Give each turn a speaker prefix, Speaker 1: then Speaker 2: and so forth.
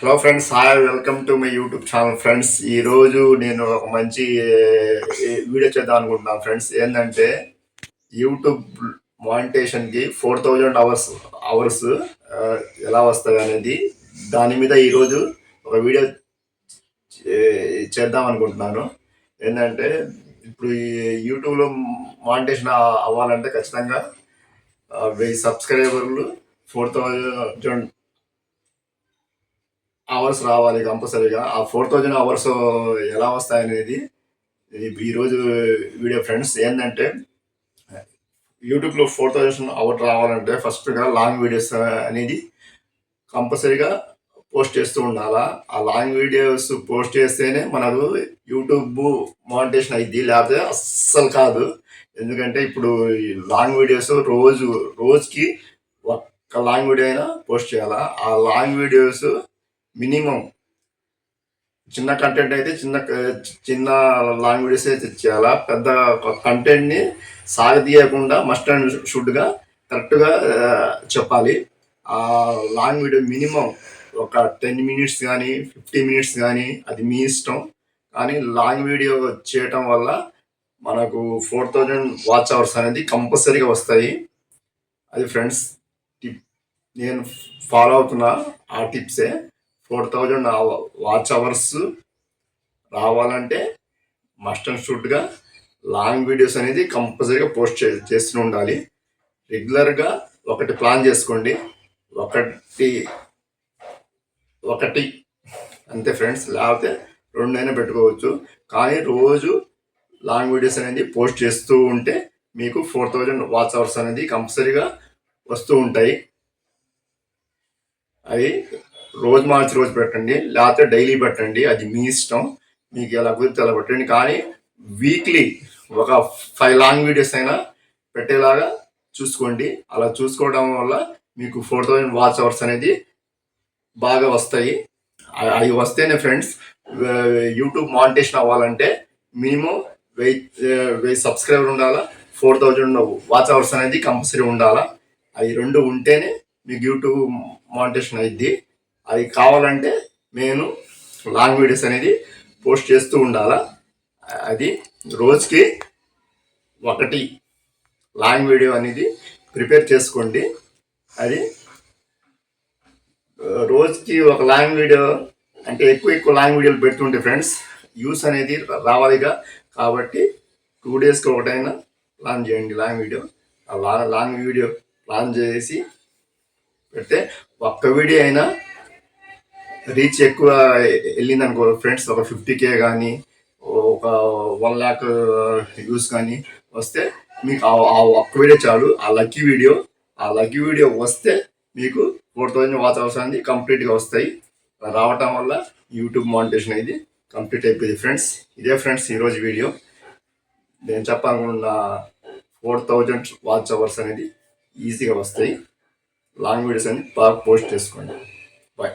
Speaker 1: Hello friends hi welcome to my YouTube channel friends ఈ రోజు నేను ఒక మంచి వీడియో చేద్దాం అనుకుంటున్నాను ఫ్రెండ్స్ ఏంటంటే యూట్యూబ్ మానిటేషన్కి ఫోర్ థౌజండ్ అవర్స్ అవర్స్ ఎలా వస్తాయి అనేది దాని మీద ఈరోజు ఒక వీడియో చే- చేద్దాం అనుకుంటున్నాను. ఏంటంటే ఇప్పుడు ఈ యూట్యూబ్లో మానిటేషన్ అవ్వాలంటే ఖచ్చితంగా వెయ్యి సబ్స్క్రైబర్లు ఫోర్ థౌజండ్ అవర్స్ రావాలి కంపల్సరీగా. ఆ ఫోర్ థౌజండ్ అవర్స్ ఎలా వస్తాయనేది ఈరోజు వీడియో ఫ్రెండ్స్ ఏంటంటే యూట్యూబ్లో ఫోర్ థౌజండ్ అవర్ రావాలంటే ఫస్ట్గా లాంగ్ వీడియోస్ అనేది కంపల్సరీగా పోస్ట్ చేస్తూ ఉండాలా? ఆ లాంగ్ వీడియోస్ పోస్ట్ చేస్తేనే మనకు యూట్యూబ్ మానిటేషన్ అయింది లేకపోతే అస్సలు కాదు. ఎందుకంటే ఇప్పుడు ఈ లాంగ్ వీడియోస్ రోజు రోజుకి ఒక్క లాంగ్ వీడియో అయినా పోస్ట్ చేయాలా? ఆ లాంగ్ వీడియోస్ మినిమం చిన్న కంటెంట్ అయితే చిన్న చిన్న లాంగ్ అయితే చేయాలా పెద్ద కంటెంట్ని సాగదీయకుండా మస్ట్ అండ్ షుడ్గా కరెక్ట్గా చెప్పాలి. ఆ లాంగ్ వీడియో మినిమం ఒక టెన్ మినిట్స్ కానీ ఫిఫ్టీ మినిట్స్ కానీ అది మీ ఇష్టం. కానీ లాంగ్ వీడియో చేయటం వల్ల మనకు ఫోర్ థౌజండ్ వాచ్ అవర్స్ అనేది కంపల్సరీగా వస్తాయి. అది ఫ్రెండ్స్ టిప్ నేను ఫాలో అవుతున్న ఆ టిప్సే ఫోర్ థౌజండ్ వాచ్ అవర్స్ రావాలంటే మస్ట్ అండ్ షుడ్గా లాంగ్ వీడియోస్ అనేది కంపల్సరీగా పోస్ట్ చే చేస్తూ ఉండాలి. రెగ్యులర్గా ఒకటి ప్లాన్ చేసుకోండి. ఒకటి ఒకటి అంతే ఫ్రెండ్స్. లేకపోతే రెండైనా పెట్టుకోవచ్చు. కానీ రోజు లాంగ్ వీడియోస్ అనేది పోస్ట్ చేస్తూ ఉంటే మీకు ఫోర్ థౌజండ్ వాచ్ అవర్స్ అనేది కంపల్సరీగా వస్తూ ఉంటాయి. అవి రోజు మార్చి రోజు పెట్టండి లేకపోతే డైలీ పెట్టండి అది మీ ఇష్టం. మీకు ఎలా కుదిరితే అలా పెట్టండి. కానీ వీక్లీ ఒక ఫైవ్ లాంగ్ వీడియోస్ అయినా పెట్టేలాగా చూసుకోండి. అలా చూసుకోవడం వల్ల మీకు ఫోర్ థౌజండ్ వాచ్ అవర్స్ అనేది బాగా వస్తాయి. అవి వస్తేనే ఫ్రెండ్స్ యూట్యూబ్ మానిటేషన్ అవ్వాలంటే మినిమం వెయ్యి వెయ్యి సబ్స్క్రైబర్ ఉండాలా ఫోర్ థౌజండ్ వాచ్ అవర్స్ అనేది కంపల్సరీ ఉండాలా. అవి రెండు ఉంటేనే మీకు యూట్యూబ్ మానిటేషన్ అయింది అది కావాలంటే నేను లాంగ్ వీడియోస్ అనేది పోస్ట్ చేస్తూ ఉండాలా? అది రోజుకి ఒకటి లాంగ్ వీడియో అనేది ప్రిపేర్ చేసుకోండి. అది రోజుకి ఒక లాంగ్ వీడియో అంటే ఎక్కువ ఎక్కువ లాంగ్ వీడియోలు పెడుతుంటే ఫ్రెండ్స్ యూస్ అనేది రావాలిగా. కాబట్టి టూ డేస్కి ఒకటైనా ప్లాన్ చేయండి లాంగ్ వీడియో ఆ లా లాంగ్ వీడియో ప్లాన్ చేసి పెడితే ఒక్క వీడియో అయినా రీచ్ ఎక్కువ వెళ్ళింది అనుకో ఫ్రెండ్స్ ఒక ఫిఫ్టీ కే కానీ ఒక వన్ ల్యాక్ వ్యూస్ కానీ వస్తే మీకు ఆ ఆ ఒక్క వీడియో చాలు. ఆ లక్కీ వీడియో ఆ లక్కీ వీడియో వస్తే మీకు ఫోర్ థౌజండ్ వాచ్ అవర్స్ అనేది కంప్లీట్గా వస్తాయి. రావటం వల్ల యూట్యూబ్ మానిటేషన్ అనేది కంప్లీట్ అయిపోయింది ఫ్రెండ్స్ ఇదే ఫ్రెండ్స్ ఈరోజు వీడియో. నేను చెప్పాలనుకున్న ఫోర్ థౌజండ్ వాచ్ అవర్స్ అనేది ఈజీగా వస్తాయి. లాంగ్ వీడియోస్ అనేది బాగా పోస్ట్ చేసుకోండి. బాయ్